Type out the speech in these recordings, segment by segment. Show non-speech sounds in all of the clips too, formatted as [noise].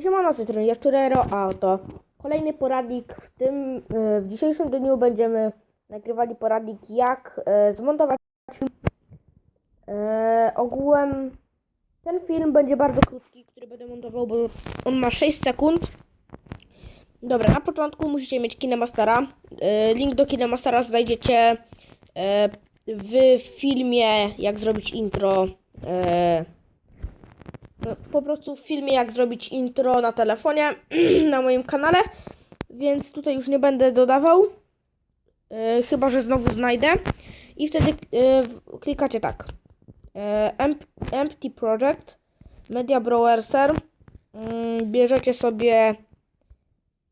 Siemano, z tej strony Jaszczurero, a to kolejny poradnik. W tym, e, w dzisiejszym dniu będziemy nagrywali poradnik, jak e, zmontować film. E, ogółem ten film będzie bardzo krótki, który będę montował, bo on ma 6 sekund. Dobra, na początku musicie mieć Kinemastera. Link do Kinemastera znajdziecie w filmie, jak zrobić intro. Po prostu w filmie, jak zrobić intro na telefonie [clears throat] na moim kanale, więc tutaj już nie będę dodawał, e, chyba że znowu znajdę. I wtedy e, klikacie tak. E, Emp- Empty Project, Media Browser. Mm, Bierzecie sobie.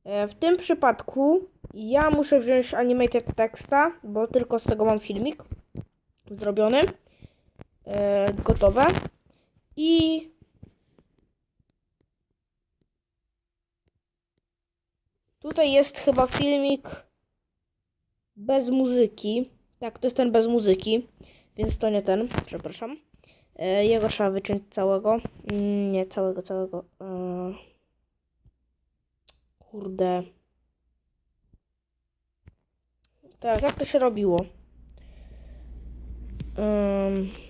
e, W tym przypadku ja muszę wziąć animated teksta, bo tylko z tego mam filmik zrobiony. Gotowe. I Tutaj jest chyba filmik bez muzyki. Tak, to jest ten bez muzyki, więc to nie ten, przepraszam. E, jego trzeba wyciąć całego. Mm, nie, całego, całego. E, kurde. Teraz, jak to się robiło? Ym.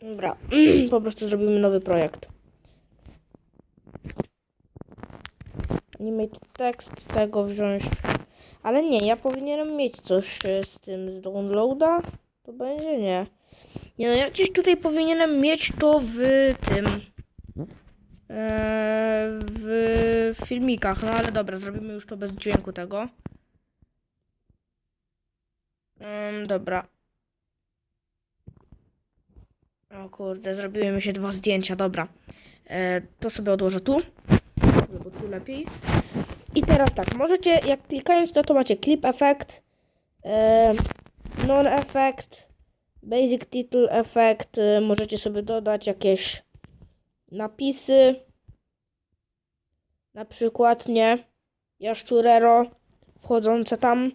Dobra, [clears throat] po prostu zrobimy nowy projekt. Animate tekst tego wziąć. Ale nie, ja powinienem mieć coś e, z tym z downloada. To będzie nie. Nie no, ja gdzieś tutaj powinienem mieć to w tym. e, w filmikach, no ale dobra, zrobimy już to bez dźwięku tego. Dobra. O kurde, zrobiły mi się dwa zdjęcia, dobra. E, to sobie odłożę tu, bo tu lepiej. I teraz tak, możecie, jak klikając to, to macie clip effect, e, non effect, basic title effect, e, możecie sobie dodać jakieś napisy, na przykład, nie, jaszczurero, wchodzące tam,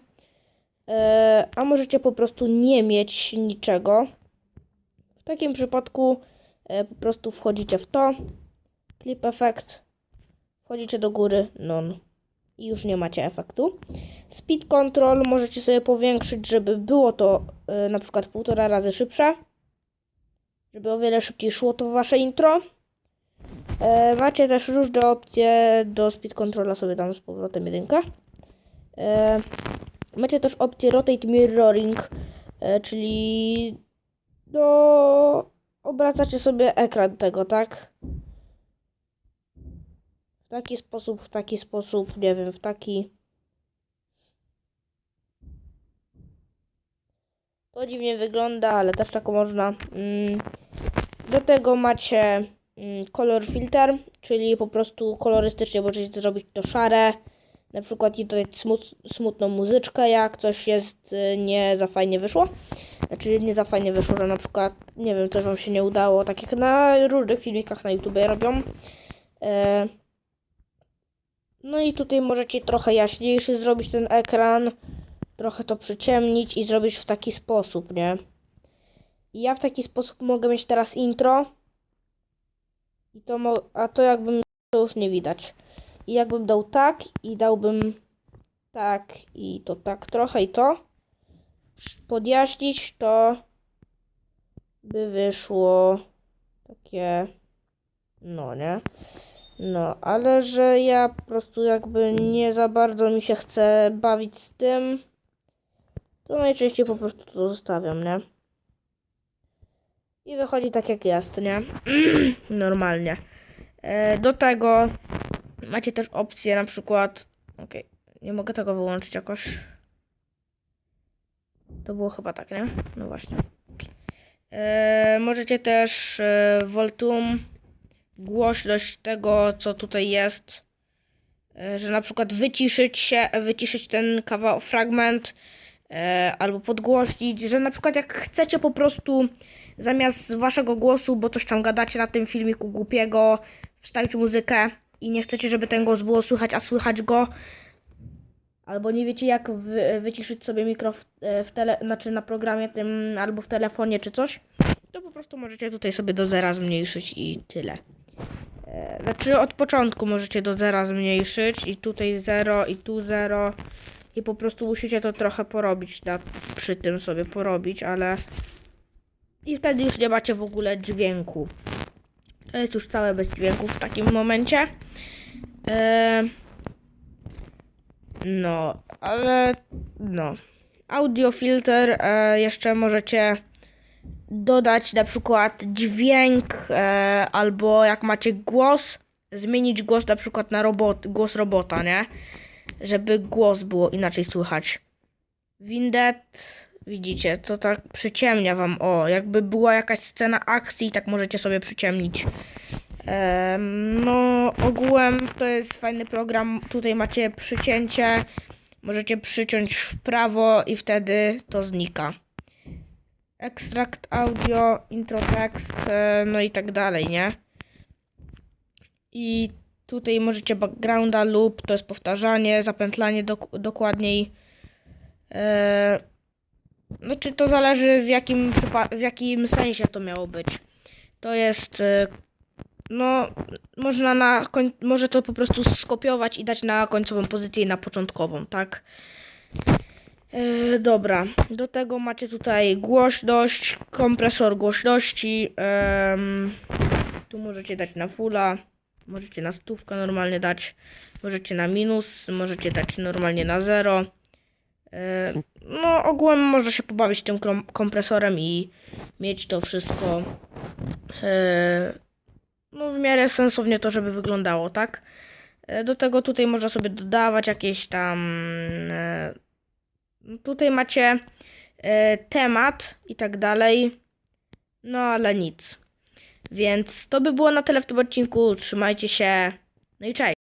e, a możecie po prostu nie mieć niczego. W takim przypadku e, po prostu wchodzicie w to, clip effect, wchodzicie do góry, non i już nie macie efektu. Speed control możecie sobie powiększyć, żeby było to e, na przykład półtora razy szybsze, żeby o wiele szybciej szło to wasze intro. E, macie też różne opcje do speed controla, sobie dam z powrotem jedynkę. E, macie też opcję rotate mirroring, e, czyli do obracacie sobie ekran tego, tak? W taki sposób, w taki sposób, nie wiem, w taki. To dziwnie wygląda, ale też tak można. Mm. Do tego macie mm, color filter, czyli po prostu kolorystycznie możecie zrobić to szare. Na przykład i dodać smut, smutną muzyczkę, jak coś jest y, nie za fajnie wyszło. Znaczy nie za fajnie wyszło, że na przykład, nie wiem, coś wam się nie udało, tak jak na różnych filmikach na YouTube robią. E, no i tutaj możecie trochę jaśniejszy zrobić ten ekran, trochę to przyciemnić i zrobić w taki sposób, nie? Ja w taki sposób mogę mieć teraz intro. I to a to jakbym to już nie widać. I jakbym dał tak i dałbym tak i to tak trochę i to podjaśnić, to by wyszło takie no nie? No, ale że ja po prostu jakby nie za bardzo mi się chce bawić z tym, to najczęściej po prostu to zostawiam, nie? I wychodzi tak jak jest, nie? [clears throat] Normalnie. E, do tego macie też opcję na przykład. Okej, nie mogę tego wyłączyć jakoś. To było chyba tak, nie? No właśnie. E, możecie też e, Voltum głośność tego, co tutaj jest, e, że na przykład wyciszyć się, wyciszyć ten kawał, fragment, e, albo podgłośnić, że na przykład jak chcecie po prostu zamiast waszego głosu, bo coś tam gadacie na tym filmiku głupiego, wstawić muzykę i nie chcecie, żeby ten głos było słychać, a słychać go, albo nie wiecie jak wy, wyciszyć sobie mikro w, e, w tele, znaczy na programie tym, albo w telefonie czy coś, to po prostu możecie tutaj sobie do zera zmniejszyć i tyle. E, Znaczy od początku możecie do zera zmniejszyć i tutaj 0 i tu 0 i po prostu musicie to trochę porobić na, przy tym sobie porobić, ale i wtedy już nie macie w ogóle dźwięku. To jest już całe bez dźwięku w takim momencie. E, no, ale no. Audio filter e, jeszcze możecie dodać na przykład dźwięk e, albo jak macie głos, zmienić głos na przykład na robot, głos robota, nie? Żeby głos było inaczej słychać. Windet, widzicie, to tak przyciemnia wam, o, jakby była jakaś scena akcji, tak możecie sobie przyciemnić. No, ogółem to jest fajny program, tutaj macie przycięcie, możecie przyciąć w prawo i wtedy to znika ekstrakt audio, intro tekst, e, no i tak dalej, nie? I tutaj możecie backgrounda lub to jest powtarzanie, zapętlanie dok dokładniej. E, znaczy to zależy w jakim, w jakim sensie to miało być. To jest e, no można na może to po prostu skopiować i dać na końcową pozycję i na początkową, tak? E, dobra, do tego macie tutaj głośność, kompresor głośności. tu możecie dać na fulla, możecie na stówkę normalnie dać, możecie na minus, możecie dać normalnie na zero. E, no, ogółem można się pobawić tym kompresorem i mieć to wszystko e, no, w miarę sensownie to, żeby wyglądało, tak? E, Do tego tutaj można sobie dodawać jakieś tam e, Tutaj macie e, temat i tak dalej. No ale nic. Więc to by było na tyle w tym odcinku. Trzymajcie się. No i cześć.